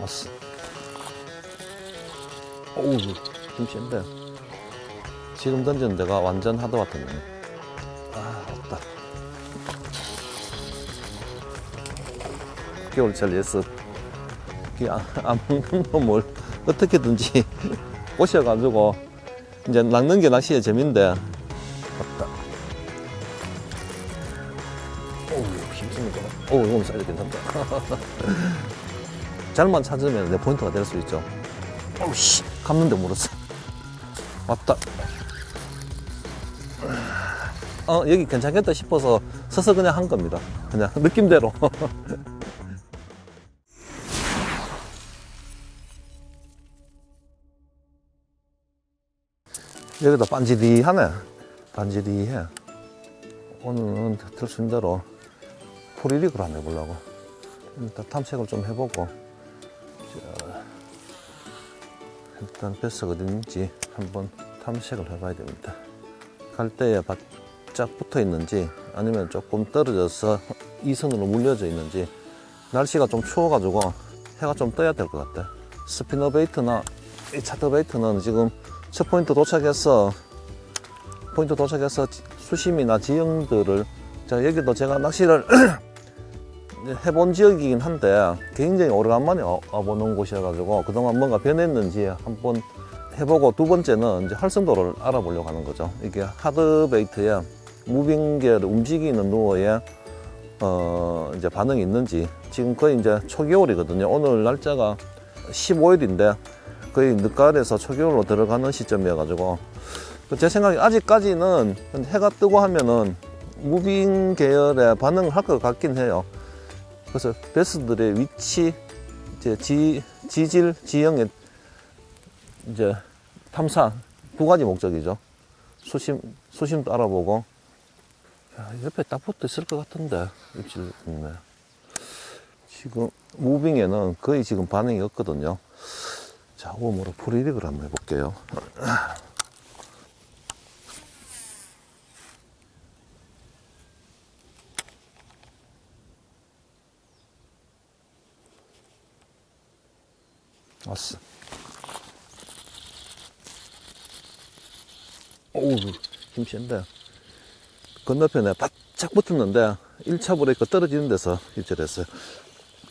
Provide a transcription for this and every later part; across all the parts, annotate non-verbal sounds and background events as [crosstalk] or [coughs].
왔어. 오우, 좀 센데. 지금 던지는 데가 완전 하드 같은데. 아, 없다. 겨울철 예습. 안, 안 먹는 놈을 어떻게든지 [laughs] 꼬셔가지고 이제 낚는 게 낚시의 재미인데. 없다. 오우, 힘씁니다. 오, 이건 사이즈 괜찮다. [laughs] 잘만 찾으면 내 포인트가 될 수 있죠. 어우, 씨. 감는데 물었어. 왔다. 어, 여기 괜찮겠다 싶어서 서서 그냥 한 겁니다. 그냥 [laughs] 느낌대로. [laughs] 여기다 반지리하네. 반지리해. 오늘은 들순 대로 포리릭을 한번 해보려고. 일단 탐색을 좀 해보고. 자, 일단 뱃석 어디 있는지 한번 탐색을 해봐야 됩니다. 갈대에 바짝 붙어 있는지 아니면 조금 떨어져서 [laughs] 이선으로 물려져 있는지 날씨가 좀 추워가지고 해가 좀 떠야 될 것 같아. 스피너 베이트나 이 차터 베이트는 지금 첫 포인트 도착해서 포인트 도착해서 지- 수심이나 지형들을 자 여기도 제가 낚시를 [clears throat] 해본 지역이긴 한데 굉장히 오래간만에 와- 와보는 곳이어가지고 그동안 뭔가 변했는지 한번 해보고 두 번째는 이제 활성도를 알아보려고 하는 거죠. 이게 하드베이트에 무빙계를 움직이는 누어에 어 이제 반응이 있는지 지금 거의 이제 초겨울이거든요. 오늘 날짜가 15일인데 거의 늦가을에서 초겨울로 들어가는 시점이어가지고 그제 생각에 아직까지는 해가 뜨고 하면은 무빙 계열의 반응을 할 것 같긴 해요. 그래서 베스들의 위치, 이제 지, 지질, 지형의 이제 탐사 두 가지 목적이죠. 수심, 수심도 알아보고 야, 옆에 딱 붙어 있을 것 같은데 입질 있네. 지금 무빙에는 거의 지금 반응이 없거든요. 자, 웜으로 프리릭을 한번 해볼게요. 왔어. 오우, 힘 센데. 건너편에 바짝 붙었는데 1차 브레이크 떨어지는 데서 입질했어요.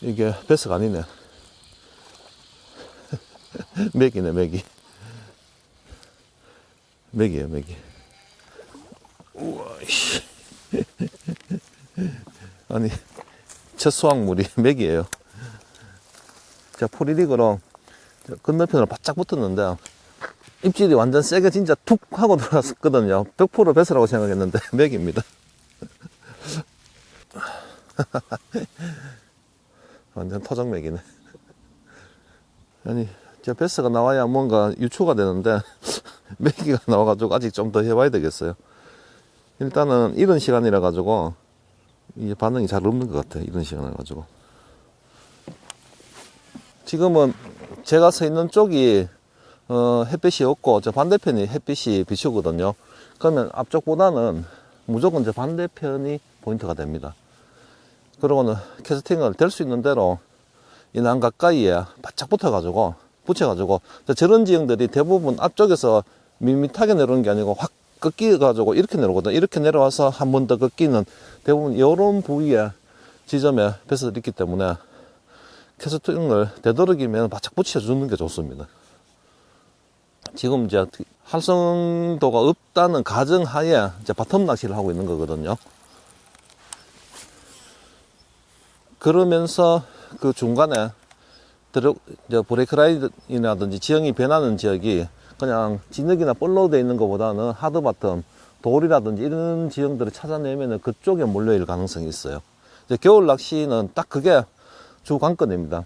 이게 배스가 아니네. [laughs] 맥이네, 맥이. 맥이에요, 맥이. 우와, 씨. [laughs] 아니, 첫 수확물이 [laughs] 맥이에요. 자, 포리릭으로 저 건너편으로 바짝 붙었는데, 입질이 완전 세게 진짜 툭 하고 들어갔거든요. 100% 배스라고 생각했는데, [laughs] 맥입니다. [laughs] 완전 토종맥이네. 아니, 저 베스가 나와야 뭔가 유추가 되는데, [laughs] 맥기가 나와가지고 아직 좀 더 해봐야 되겠어요. 일단은 이런 시간이라 가지고, 이게 반응이 잘 없는 것 같아요. 이런 시간이라 가지고. 지금은 제가 서 있는 쪽이, 어, 햇빛이 없고, 저 반대편이 햇빛이 비추거든요. 그러면 앞쪽보다는 무조건 저 반대편이 포인트가 됩니다. 그러고는 캐스팅을 될 수 있는 대로 이난 가까이에 바짝 붙어가지고 붙여가지고 저 저런 지형들이 대부분 앞쪽에서 밋밋하게 내려오는 게 아니고 확 꺾여가지고 이렇게 내려오거든 이렇게 내려와서 한 번 더 꺾이는 대부분 이런 부위에 지점에 배서들이 있기 때문에 캐스팅을 되도록이면 바짝 붙여주는 게 좋습니다 지금 이제 활성도가 없다는 가정하에 이제 바텀 낚시를 하고 있는 거거든요 그러면서 그 중간에 들어, 이제 브레이크 라인이라든지 지형이 변하는 지역이 그냥 진흙이나 볼로 돼 있는 것보다는 하드 바텀, 돌이라든지 이런 지형들을 찾아내면 그쪽에 몰려일 가능성이 있어요. 이제 겨울 낚시는 딱 그게 주 관건입니다.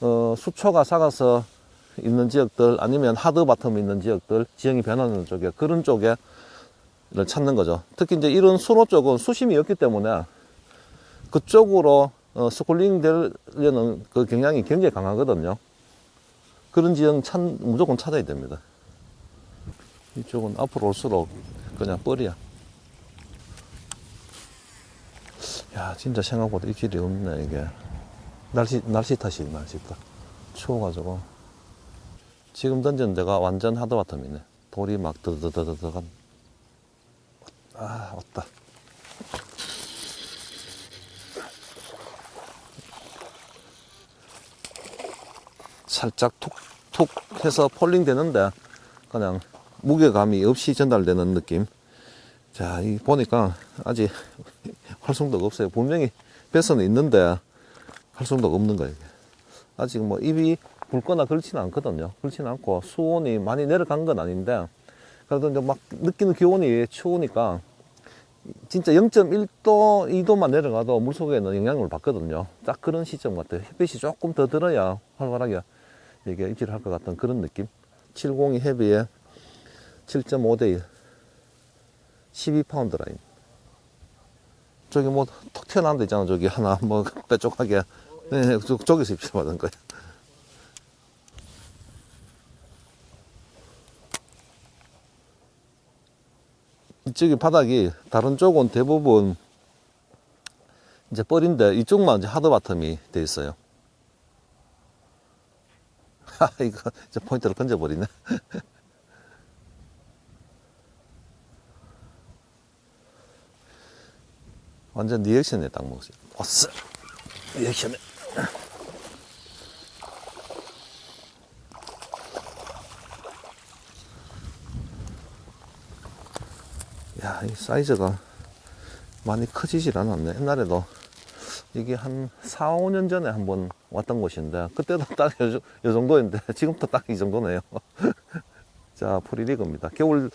어, 수초가 작아서 있는 지역들 아니면 하드 바텀이 있는 지역들, 지형이 변하는 쪽에 그런 쪽에 를 찾는 거죠. 특히 이제 이런 수로 쪽은 수심이 없기 때문에 그쪽으로 어, 스쿨링 되려는 그 경향이 굉장히 강하거든요. 그런 지형 찾, 무조건 찾아야 됩니다. 이쪽은 앞으로 올수록 그냥 뻘이야. 야, 진짜 생각보다 입질이 없네, 이게. 날씨, 날씨 탓이, 날씨 탓. 추워가지고. 지금 던지는 데가 완전 하드바텀이네. 돌이 막 드드드드드간 아 왔다. 살짝 툭툭 해서 폴링 되는데 그냥 무게감이 없이 전달되는 느낌. 자, 이 보니까 아직 [laughs] 활성도가 없어요. 분명히 뱃선은 있는데 활성도가 없는 거예요. 아직 뭐 입이 붉거나 그렇지는 않거든요. 그렇지는 않고 수온이 많이 내려간 건 아닌데 그래도 이제 막 느끼는 기온이 추우니까 진짜 0.1도, 2도만 내려가도 물속에 는 영향을 받거든요. 딱 그런 시점 같아요. 햇빛이 조금 더 들어야 활발하게 이게 입질을 할 것 같은 그런 느낌. 702 헤비에 7.5 대 1. 12파운드 라인. 저기 뭐톡 튀어나온 데 있잖아. 저기 하나 뭐 [laughs] 빼쪽하게. 네, 저, 저기서 입질 받은 거야. 이쪽이 바닥이 다른 쪽은 대부분 이제 뻘인데 이쪽만 이제 하드 바텀이 돼 있어요. [laughs] 하, 이거 이제 포인트를 건져버리네. [laughs] 완전 리액션에 딱 먹었어요. 왔어. 리액션에. 야, 이 사이즈가 많이 커지질 않았네. 옛날에도 이게 한 4, 5년 전에 한번 왔던 곳인데, 그때도 딱이 정도인데, [laughs] 지금도 딱 이 정도네요. [laughs] 자, 프리리그입니다. 겨울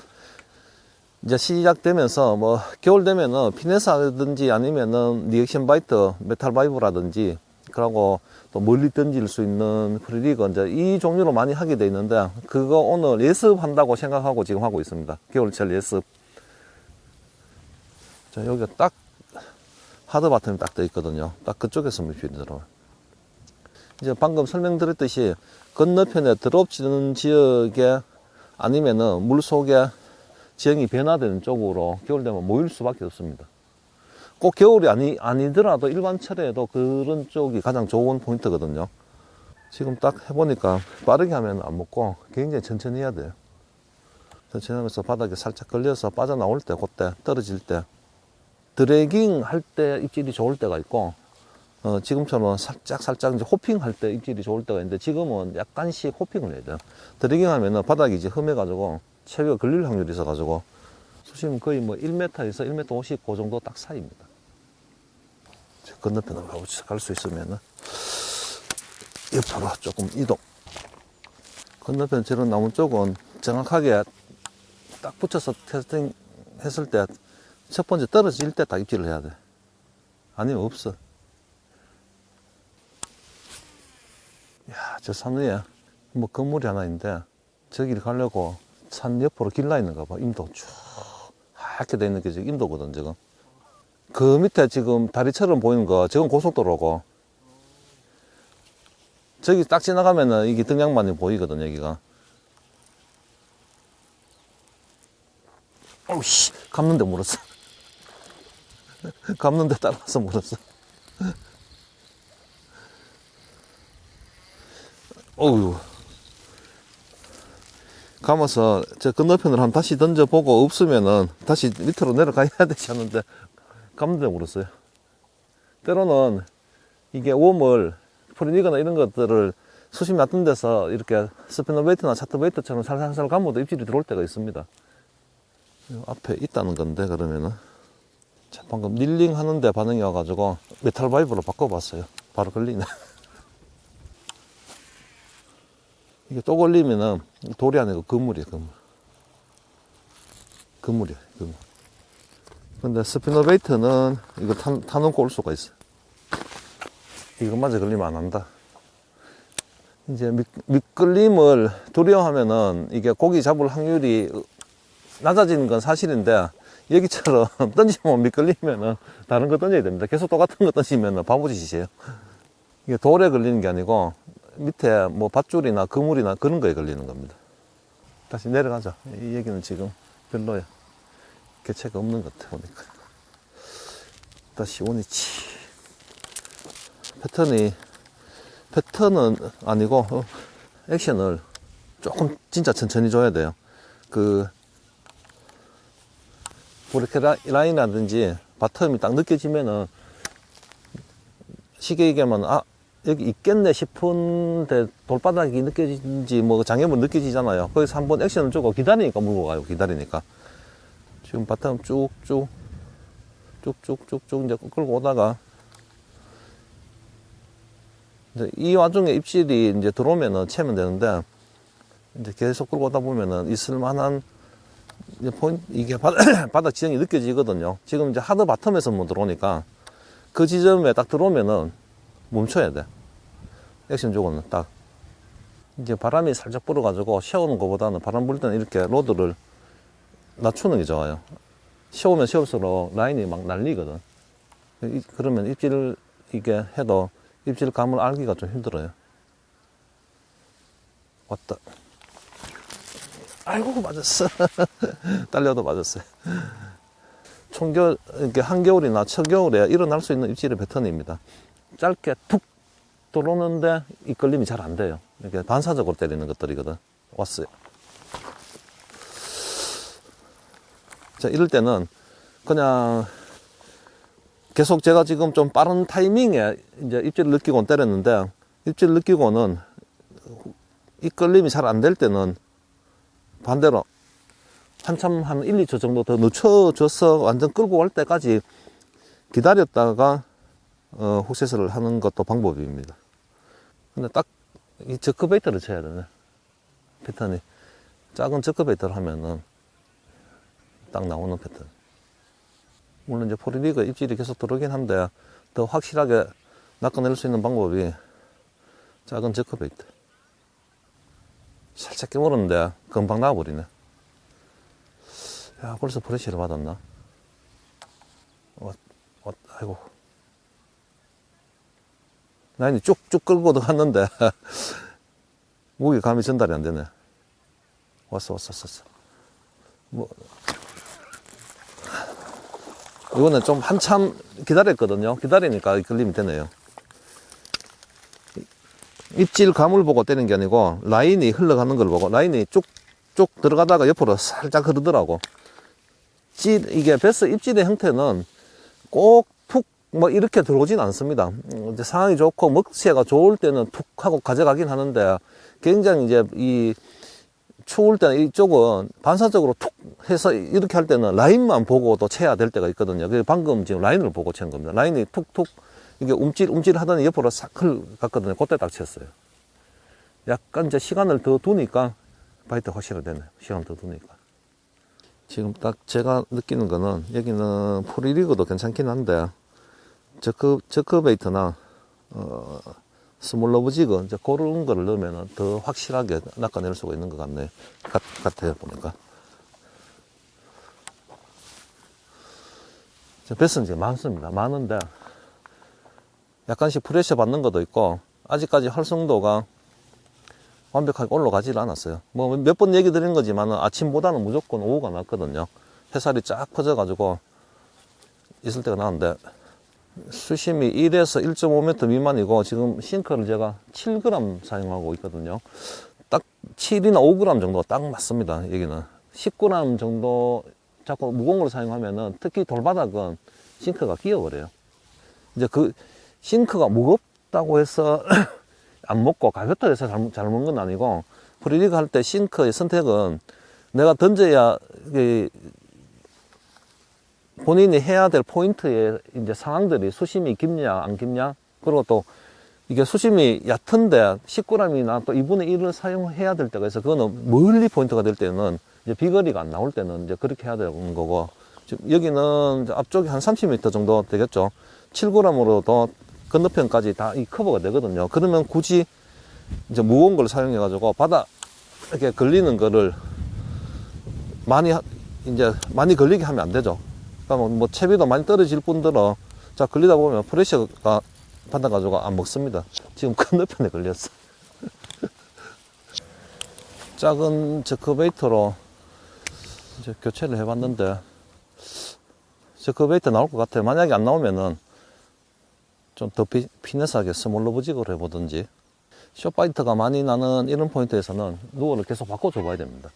이제 시작되면서 뭐 겨울 되면은 피네스하든지 아니면은 리액션 바이트 메탈 바이브라든지 그러고 또 멀리 던질 수 있는 프리리그 이제 이 종류로 많이 하게 돼 있는데 그거 오늘 예습한다고 생각하고 지금 하고 있습니다. 겨울철 예습. 자 여기가 딱 하드 바텀이 딱떠 있거든요. 딱 그쪽에서 물질이 들어와. 이제 방금 설명드렸듯이 건너편에 드롭 치는 지역에 아니면은 물 속에 지형이 변화되는 쪽으로 겨울 되면 모일 수밖에 없습니다. 꼭 겨울이 아니, 아니더라도 일반철에도 그런 쪽이 가장 좋은 포인트거든요. 지금 딱 해보니까 빠르게 하면 안 먹고 굉장히 천천히 해야 돼요. 천천히 하면서 바닥에 살짝 걸려서 빠져나올 때, 그때 떨어질 때 드래깅 할 때 입질이 좋을 때가 있고 어, 지금처럼 살짝 살짝 이제 호핑 할 때 입질이 좋을 때가 있는데 지금은 약간씩 호핑을 해야 돼요. 드래깅 하면은 바닥이 이제 흠해가지고 채비가 걸릴 확률이 있어가지고 수심은 거의 뭐 1m에서 1m 50, 그 정도 딱 사이입니다. 저 건너편으로 가보자. 갈수 있으면은 옆으로 조금 이동. 건너편 저런 나무 쪽은 정확하게 딱 붙여서 테스팅 했을 때 첫 번째 떨어질 때딱 입질을 해야 돼. 아니면 없어. 야, 저 산 위에 뭐 건물이 하나 있는데 저기를 가려고 산 옆으로 길 나 있는가 봐. 임도 쭉 하얗게 돼 있는 게 지금 임도거든, 지금. 그 밑에 지금 다리처럼 보이는 거, 저건 고속도로고. 저기 딱 지나가면은 이게 등양만이 보이거든, 여기가. 어우, 씨, 감는데 물었어. [laughs] 감는데 따라서 물었어. 어우. 감아서 저 건너편을 한 다시 던져보고 없으면은 다시 밑으로 내려가야 되지 않는데 감는데 물었어요. 때로는 이게 웜을 프리니거나 이런 것들을 수심 낮은 데서 이렇게 스피너 베이트나 차트 베이트처럼 살살살 감아도 입질이 들어올 때가 있습니다. 요 앞에 있다는 건데 그러면은 자, 방금 닐링 하는데 반응이 와가지고 메탈 바이브로 바꿔봤어요. 바로 걸리네. [laughs] 이게 또 걸리면은 돌이 아니고 그물이에요, 그물. 그물이에요, 그물. 근데 스피너베이트는 이거 타, 타놓고 올 수가 있어요. 이것마저 걸리면 안 한다. 이제 밑, 밑걸림을 두려워하면은 이게 고기 잡을 확률이 낮아지는 건 사실인데 여기처럼 [laughs] 던지면 밑걸리면은 다른 거 던져야 됩니다. 계속 똑같은 거 던지면은 바보짓이에요. 이게 돌에 걸리는 게 아니고 밑에 뭐 밧줄이나 그물이나 그런 거에 걸리는 겁니다. 다시 내려가자. 이 얘기는 지금 별로야. 개체가 없는 것 같아, 보니까. 다시 오니치. 패턴이 패턴은 아니고 어, 액션을 조금 진짜 천천히 줘야 돼요. 그 브레이크 라- 라인이라든지 바텀이 딱 느껴지면은 쉽게 얘기하면 아 여기 있겠네 싶은데 돌바닥이 느껴지는지 뭐 장애물 느껴지잖아요. 거기서 한번 액션을 주고 기다리니까 물고 가요. 기다리니까 지금 바텀 쭉쭉 쭉쭉쭉쭉 이제 끌고 오다가 이제 이 와중에 입질이 이제 들어오면은 채면 되는데 이제 계속 끌고 오다 보면은 있을 만한 이제 포인트 이게 바닥, [coughs] 바닥 지형이 느껴지거든요. 지금 이제 하드 바텀에서 뭐 들어오니까 그 지점에 딱 들어오면은 멈춰야 돼. 액션 주고는 딱 이제 바람이 살짝 불어가지고 쉬어오는 것보다는 바람 불 때는 이렇게 로드를 낮추는 게 좋아요. 쉬우면 쉬울수록 라인이 막 날리거든. 이- 그러면 입질 이게 해도 입질 감을 알기가 좀 힘들어요. 왔다. 아이고 맞았어. [laughs] 딸려도 맞았어요. 총겨울 이렇게 한겨울이나秋겨울에 일어날 수 있는 입질의 패턴입니다. 짧게 툭 들어오는데 이끌림이 잘 안 돼요. 이렇게 반사적으로 때리는 것들이거든. 왔어요. 자, 이럴 때는 그냥 계속 제가 지금 좀 빠른 타이밍에 이제 입질을 느끼고 때렸는데 입질 느끼고는 이 끌림이 잘 안 될 때는 반대로 한참 한 1, 2초 정도 더 늦춰줘서 완전 끌고 올 때까지 기다렸다가 어, 훅세스를 하는 것도 방법입니다. 근데 딱 이 저크 베이트를 쳐야 되네. 패턴이 작은 저크 베이트를 하면은 딱 나오는 패턴. 물론 이제 포리리그 입질이 계속 들어오긴 한데 더 확실하게 낚아낼 수 있는 방법이 작은 저크 베이트. 살짝 깨물었는데 금방 나와버리네. 야, 벌써 프레시를 받았나? 어, 어, 아이고. 라인이 쭉쭉 끌고 들어갔는데, [laughs] 무게 감이 전달이 안 되네. 왔어, 왔어. 왔어. 뭐, 이거는 좀 한참 기다렸거든요. 기다리니까 걸림이 되네요. 입질 감을 보고 때리는 게 아니고 라인이 흘러가는 걸 보고 라인이 쭉쭉 들어가다가 옆으로 살짝 흐르더라고. 질 이게 베스 입질의 형태는 꼭 툭 뭐 이렇게 들어오진 않습니다. 음, 이제 상황이 좋고 먹새가 좋을 때는 툭 하고 가져가긴 하는데 굉장히 이제 이 추울 때는 이쪽은 반사적으로 툭 해서 이렇게 할 때는 라인만 보고 또 채야 될 때가 있거든요. 그래서 방금 지금 라인을 보고 채는 겁니다. 라인이 툭툭 이게 움찔 움찔 하더니 옆으로 싹 흘갔거든요. 그때 딱 쳤어요. 약간 이제 시간을 더 두니까 바이트 확실히 되네. 시간 더 두니까. 지금 딱 제가 느끼는 거는 여기는 프리리그도 괜찮긴 한데 저크 저크 베이트나 어 스몰러브 지그 이제 그런 거를 넣으면 더 확실하게 낚아낼 수가 있는 것 같네. 같, 같아요 보니까. 베스는 이제 많습니다. 많은데 약간씩 프레셔 받는 것도 있고 아직까지 활성도가 완벽하게 올라가질 않았어요. 뭐 몇 번 얘기 드린 거지만 아침보다는 무조건 오후가 낫거든요. 햇살이 쫙 퍼져가지고 있을 때가 나는데 수심이 1에서 1.5m 미만이고 지금 싱크를 제가 7g 사용하고 있거든요. 딱 7이나 5g 정도가 딱 맞습니다. 여기는 10g 정도 자꾸 무거운 걸 사용하면은 특히 돌바닥은 싱크가 끼어버려요. 이제 그 싱크가 무겁다고 해서 [clears throat] 안 먹고 가볍다고 해서 잘, 잘 먹는 건 아니고 프리리그 할 때 싱크의 선택은 내가 던져야 본인이 해야 될 포인트의 이제 상황들이 수심이 깊냐 안 깊냐? 그리고 또 이게 수심이 얕은데 10g이나 또 2분의 1을 사용해야 될 때가 있어. 그거는 멀리 포인트가 될 때는 이제 비거리가 안 나올 때는 이제 그렇게 해야 되는 거고. 지금 여기는 앞쪽이 한 30m 정도 되겠죠. 7g으로도 건너편까지 다 이 커버가 되거든요. 그러면 굳이 이제 무거운 걸 사용해 가지고 바다 이렇게 걸리는 거를 많이 하- 이제 많이 걸리게 하면 안 되죠 뭐 채비도 많이 떨어질 뿐더러 자 걸리다 보면 프레셔가 받아가지고 안 먹습니다. 지금 건너편에 걸렸어. [laughs] 작은 저크베이터로 이제 교체를 해봤는데 저크베이터 나올 것 같아요. 만약에 안 나오면은 좀 더 피네스하게 스몰로 부직으로 해보든지 쇼파이트가 많이 나는 이런 포인트에서는 누어를 계속 바꿔줘 봐야 됩니다.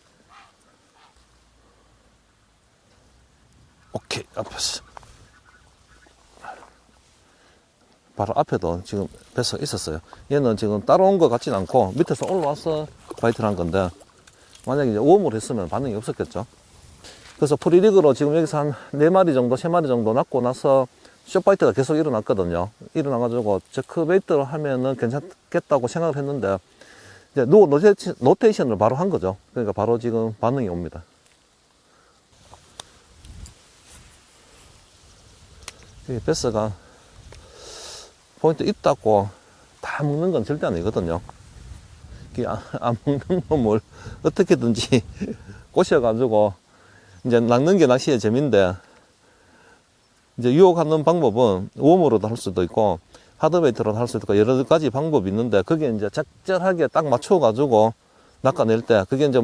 오케이, 앞에서. 바로 앞에도 지금 뱃속 있었어요. 얘는 지금 따라온 것 같진 않고 밑에서 올라와서 바이트를 한 건데 만약에 이제 웜을 했으면 반응이 없었겠죠. 그래서 프리리그로 지금 여기서 한 네마리 정도, 세마리 정도 낳고 나서 쇼파이트가 계속 일어났거든요. 일어나가지고 체크베이트를 하면은 괜찮겠다고 생각을 했는데 이제 노 로테이션을 바로 한 거죠. 그러니까 바로 지금 반응이 옵니다. 이 베스가 포인트 있다고 다 먹는 건 절대 아니거든요. 안, 안 먹는 놈을 어떻게든지 [laughs] 꼬셔가지고 이제 낚는 게 낚시의 재미인데 이제 유혹하는 방법은 웜으로도 할 수도 있고 하드베이트로도 할 수도 있고 여러 가지 방법이 있는데 그게 이제 적절하게 딱 맞춰가지고 낚아낼 때 그게 이제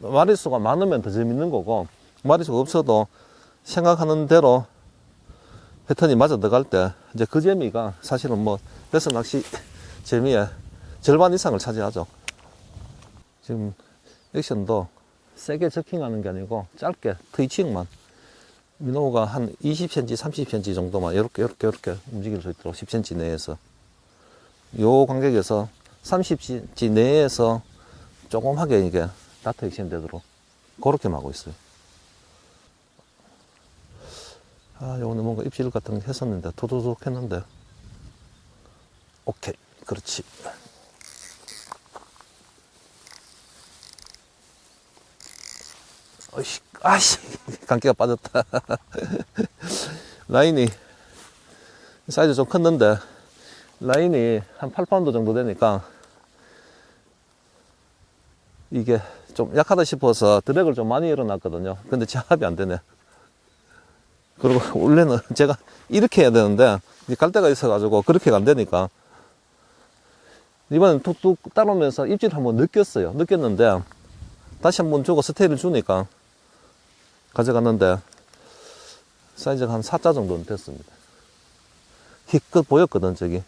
마리수가 많으면 더 재밌는 거고 마리수가 없어도 생각하는 대로 패턴이 맞아 들어갈 때 이제 그 재미가 사실은 뭐 베스 낚시 [laughs] 재미의 절반 이상을 차지하죠. 지금 액션도 세게 저킹하는 게 아니고 짧게 트위칭만 민호가 한 20cm, 30cm 정도만 이렇게 이렇게 이렇게 움직일 수 있도록 10cm 내에서 요 간격에서 30cm 내에서 조금하게 이게 다트 액션 되도록 그렇게 하고 있어요. 아, 오늘 뭔가 입질 같은 거 했었는데 도도독 했는데. 오케이. 그렇지. 어이씨. 아씨. 감기가 빠졌다. [laughs] 라인이 사이즈 좀 컸는데 라인이 한 8파운드 정도 되니까 이게 좀 약하다 싶어서 드랙을 좀 많이 일어났거든요. 근데 제압이 안 되네 그리고 원래는 [laughs] 제가 이렇게 해야 되는데 갈 데가 있어가지고 그렇게가 안 되니까 이번엔 툭툭 따라오면서 입질 한번 느꼈어요. 느꼈는데 다시 한번 주고 스테이를 주니까 가져갔는데 사이즈가 한 4자 정도는 됐습니다. 희끗 보였거든 저기.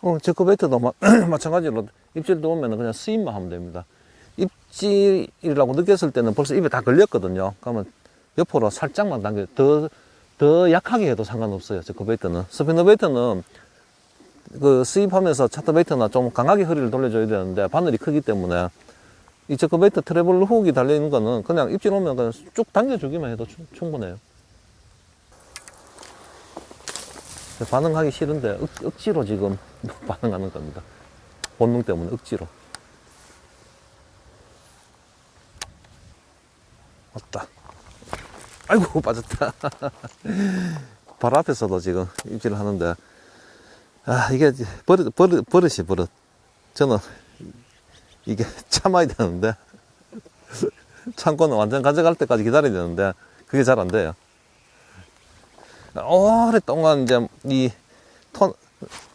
어, 제커베이트도 마, [clears throat] 마찬가지로 입질도 오면 그냥 스윙만 하면 됩니다. 입질이라고 느꼈을 때는 벌써 입에 다 걸렸거든요. 그러면 옆으로 살짝만 당겨 더, 더 약하게 해도 상관없어요. 저 베이트는. 스피너 베이트는 그 수입하면서 차트 베이트나 좀 강하게 허리를 돌려줘야 되는데 바늘이 크기 때문에 이 저크 베이트 트래블 훅이 달려있는 거는 그냥 입질 오면 그냥 쭉 당겨주기만 해도 충, 충분해요. 반응하기 싫은데 억, 억지로 지금 [laughs] 반응하는 겁니다. 본능 때문에 억지로. 왔다. 아이고 [laughs] 빠졌다. 바로 앞에서도 지금 입질을 하는데 아 이게 버릇 버릇 버릇이 버릇. 저는 이게 [laughs] 참아야 되는데 참고는 완전 가져갈 때까지 기다려야 되는데 그게 잘 안 돼요. 오랫동안 이제 이 토,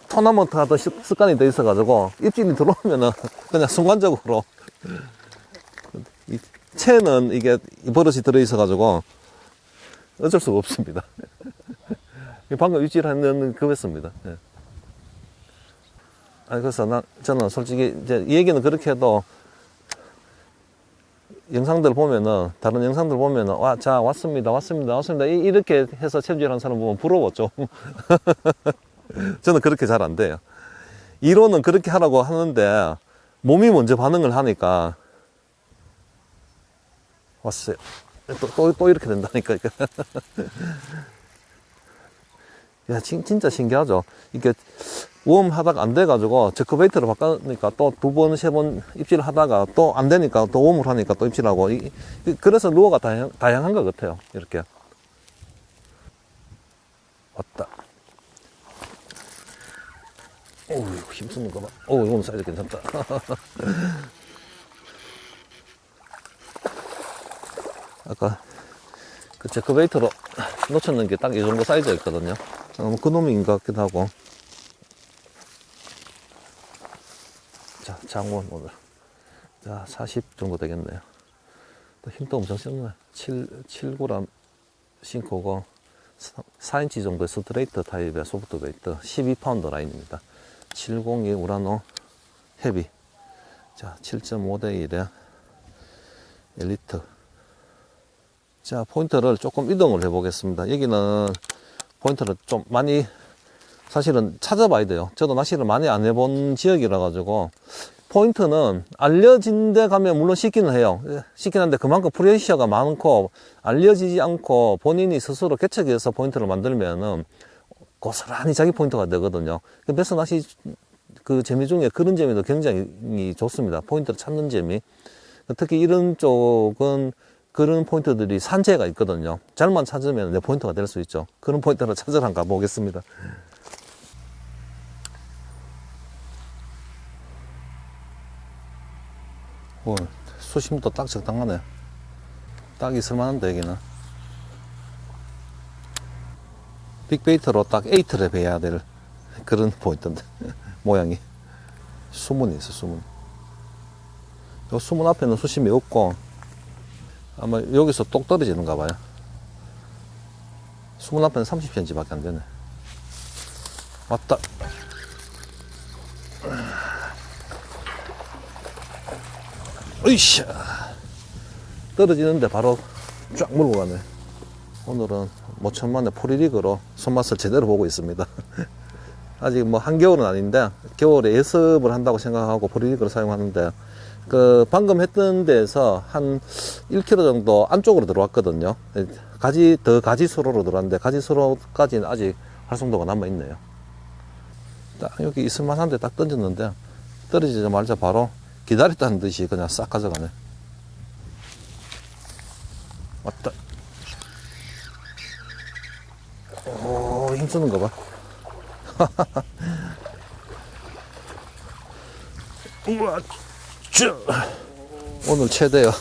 토너먼트 하던 습- 습관이 돼 있어 가지고 입질이 들어오면은 그냥 순간적으로 [laughs] 이 채는 이게 버릇이 들어 있어 가지고 어쩔 수가 없습니다. [laughs] 방금 그거였습니다. 예. 아니, 그래서 나, 저는 솔직히 이제 이 얘기는 그렇게 해도 영상들 보면은, 다른 영상들 보면은, 와, 자, 왔습니다, 왔습니다, 왔습니다. 이- 이렇게 해서 체질하는 사람 보면 부러워, 좀. [laughs] 저는 그렇게 잘 안 돼요. 이론은 그렇게 하라고 하는데, 몸이 먼저 반응을 하니까, 왔어요. 또, 또, 또 이렇게 된다니까. [laughs] 야, 진, 진짜 신기하죠? 이게, 웜 하다가 안 돼가지고, 제크베이트를 바꾸니까 또 두 번, 세 번 입질 하다가 또 안 되니까 또 웜을 하니까 또 입질하고, 이, 이- 그래서 루어가 다양, 다양한 것 같아요. 이렇게. 왔다. 어우, 힘쓰는 거 봐. 어우, 이건 사이즈 괜찮다. [laughs] 아까 그 제크베이트로 놓쳤는 게 딱 이 정도 사이즈였거든요. 어, 그 놈인 것 같기도 하고. 자, 장원 오늘. 자, 40 정도 되겠네요. 또 힘도 엄청 셌네. 7, 7g 싱크고 4인치 정도의 스트레이트 타입의 소프트 베이트 12파운드 라인입니다. 702 우라노 헤비. 자, 7.5대 1에 엘리트. 자, 포인트를 조금 이동을 해 보겠습니다. 여기는 포인트를 좀 많이 사실은 찾아봐야 돼요. 저도 낚시를 많이 안 해본 지역이라 가지고 포인트는 알려진 데 가면 물론 시키는 해요. 시키는데 그만큼 프레셔가 많고 알려지지 않고 본인이 스스로 개척해서 포인트를 만들면은 고스란히 자기 포인트가 되거든요. 그 배스 낚시 그 재미 중에 그런 재미도 굉장히 좋습니다. 포인트를 찾는 재미. 특히 이런 쪽은 그런 포인트들이 산재가 있거든요. 잘만 찾으면 내 포인트가 될 수 있죠. 그런 포인트를 [laughs] 찾으러 한번 가보겠습니다. 오, 수심도 딱 적당하네. 딱 있을만한데, 여기는. 빅베이터로 딱 에이트를 배야 될 그런 포인트인데, [laughs] 모양이. 수문이 있어, 수문. 요 수문 앞에는 수심이 없고, 아마 여기서 똑 떨어지는가 봐요. 수문 앞에는 30cm 밖에 안 되네. 왔다. 으이샤. 떨어지는데 바로 쫙 물고 가네. 오늘은 모천만의 포리릭으로 손맛을 제대로 보고 있습니다. [laughs] 아직 뭐 한겨울은 아닌데 겨울에 예습을 한다고 생각하고 포리릭을 사용하는데 그 방금 했던 데에서 한 1km 정도 안쪽으로 들어왔거든요. 가지 더 가지 수로로 들어왔는데 가지 수로까지는 아직 활성도가 남아 있네요. 딱 여기 있을 만한데 딱 던졌는데 떨어지자마자 바로 기다렸다는 듯이 그냥 싹 가져가네. 왔다. 오, 힘쓰는 거 봐. [laughs] 우와, 쭈. 오늘 최대요. [laughs]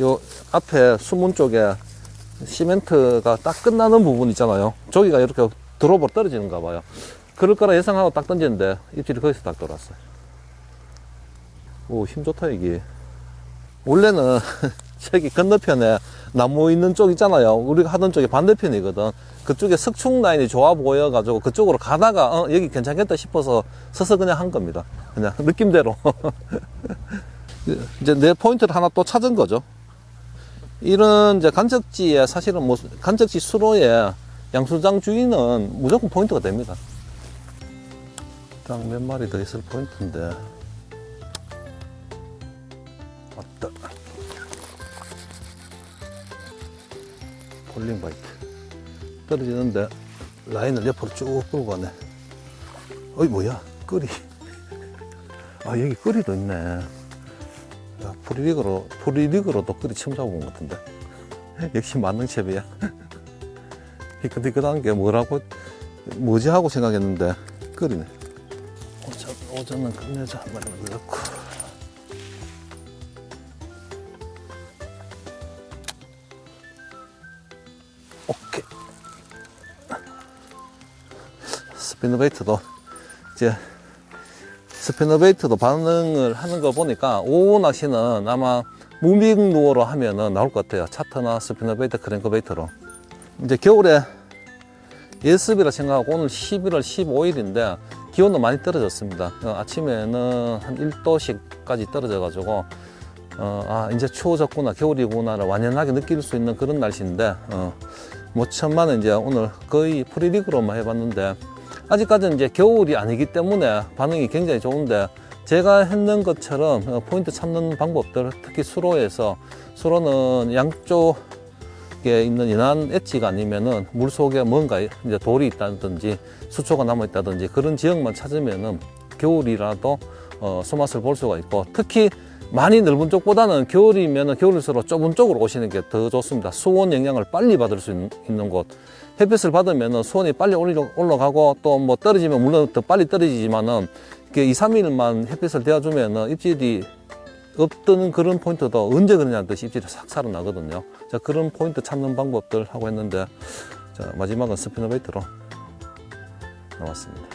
요 앞에 수문 쪽에 시멘트가 딱 끝나는 부분 있잖아요. 저기가 이렇게 드롭으로 떨어지는가 봐요. 그럴 거라 예상하고 딱 던졌는데 입질이 거기서 딱 돌았어요. 오, 힘 좋다, 이게. 원래는 [laughs] 저기 건너편에 나무 있는 쪽 있잖아요. 우리가 하던 쪽이 반대편이거든. 그쪽에 석축 라인이 좋아 보여가지고 그쪽으로 가다가 어, 여기 괜찮겠다 싶어서 서서 그냥 한 겁니다. 그냥 [laughs] 느낌대로. [laughs] 이제 내 포인트를 하나 또 찾은 거죠. 이런 이제 간척지에 사실은 뭐 간척지 수로에 양수장 주인은 무조건 포인트가 됩니다. 딱 몇 마리 더 있을 포인트인데. 폴링 바이트. 떨어지는데 라인을 옆으로 쭉 끌고 가네. 어이, 뭐야? 끄리. 아, 여기 끄리도 있네. 야, 프리리그로, 프리리그로 도 끄리 처음 잡아본 것 같은데. [laughs] 역시 만능체비야. [laughs] 희끗희끗한 게 뭐라고, 뭐지 하고 생각했는데, 끄리네. 오전, 오전은 끝내자. 한 마리 넣고. 오케이. 스피너베이트도 이제 스피너베이트도 반응을 하는 거 보니까 오후 낚시는 아마 무빙 루어로 하면은 나올 것 같아요. 차트나 스피너베이트, 크랭크베이트로. 이제 겨울에 예습이라 생각하고 오늘 11월 15일인데 기온도 많이 떨어졌습니다. 어, 아침에는 한 1도씩까지 떨어져가지고 어, 아 이제 추워졌구나 겨울이구나를 완연하게 느낄 수 있는 그런 날씨인데 어, 뭐 천만은 이제 오늘 거의 프리리그로만 해봤는데 아직까지는 이제 겨울이 아니기 때문에 반응이 굉장히 좋은데 제가 했는 것처럼 어, 포인트 찾는 방법들 특히 수로에서 수로는 양쪽에 있는 연한 엣지가 아니면은 물 속에 뭔가 이제 돌이 있다든지 수초가 남아 있다든지 그런 지역만 찾으면은 겨울이라도 어, 소맛을 볼 수가 있고 특히 많이 넓은 쪽보다는 겨울이면 겨울일수록 좁은 쪽으로 오시는 게 더 좋습니다. 수온 영향을 빨리 받을 수 있는, 곳. 햇빛을 받으면 수온이 빨리 올라- 올라가고 또 뭐 떨어지면 물론 더 빨리 떨어지지만은 이게 2, 3일만 햇빛을 대어주면 입질이 없던 그런 포인트도 언제 그러냐 듯이 입질이 싹 살아나거든요. 자, 그런 포인트 찾는 방법들 하고 했는데 자, 마지막은 스피너베이트로 나왔습니다.